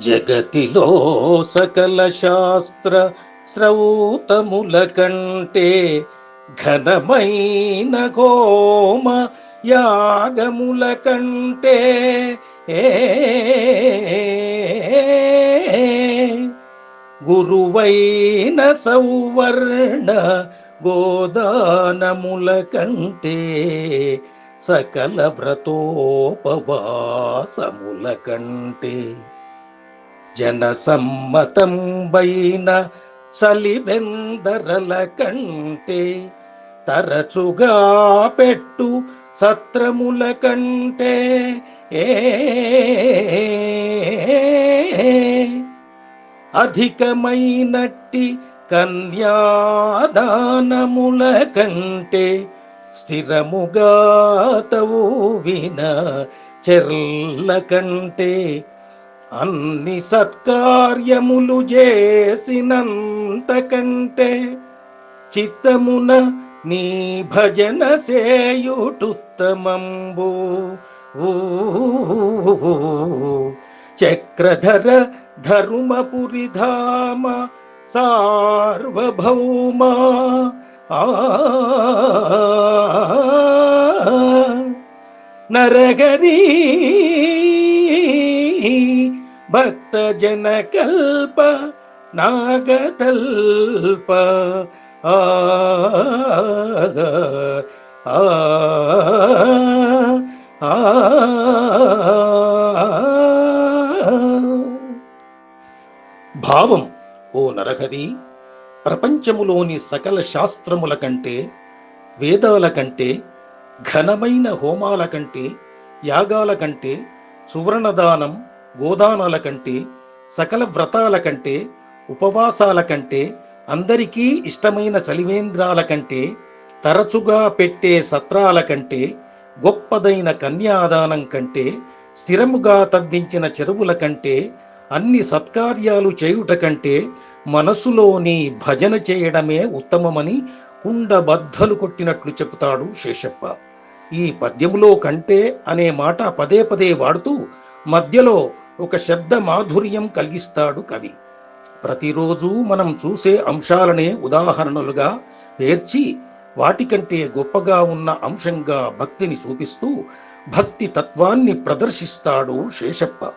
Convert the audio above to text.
జగతిలో సకల శాస్త్ర శ్రౌతముల కంటే ఘనమైన గోమ యాగముల కంటే గురువైన సౌవర్ణ గోదానముల కంటే సకల వ్రతోపవాసముల కంటే జనసమ్మతంబైన చలివెందరల కంటే తరచుగా పెట్టు సత్రముల కంటే. ఏ అధికమైనట్టి కన్యాదానముల కంటే స్థిరముగా తవువిన చెర్ల కంటే అన్ని సత్కార్యములు చేసినంతకంటే చిత్తమున నీ భజన సేయుటుత్తమంబు ఊ చక్రధర ధర్మపురిధామ సార్వభౌమ. నరగరీ భక్త జన కల్ప నాగతల్ప ఆ ఆ ఆ భావం ఓ నరహరి ప్రపంచములోని సకల శాస్త్రముల కంటే వేదాల కంటే ఘనమైన హోమాల కంటే యాగాల కంటే సువర్ణదానం గోదానాల కంటే సకల వ్రతాల కంటే ఉపవాసాల కంటే అందరికీ ఇష్టమైన చలివేంద్రాల కంటే తరచుగా పెట్టే సత్రాల కంటే గొప్పదైన కన్యాదానం కంటే స్థిరముగా తవ్వించిన చెరువుల కంటే అన్ని సత్కార్యాలు చేయుట కంటే మనసులోని భజన చేయడమే ఉత్తమమని కుండబద్ధలు కొట్టినట్లు చెబుతాడు శేషప్ప. ఈ పద్యములో కంటే అనే మాట పదే పదే వాడుతూ మధ్యలో ఒక శబ్ద మాధుర్యం కలిగిస్తాడు కవి. ప్రతిరోజు మనం చూసే అంశాలనే ఉదాహరణలుగా పేర్చి వాటికంటే గొప్పగా ఉన్న అంశంగా భక్తిని చూపిస్తూ భక్తి తత్వాన్ని ప్రదర్శిస్తాడు శేషప్ప.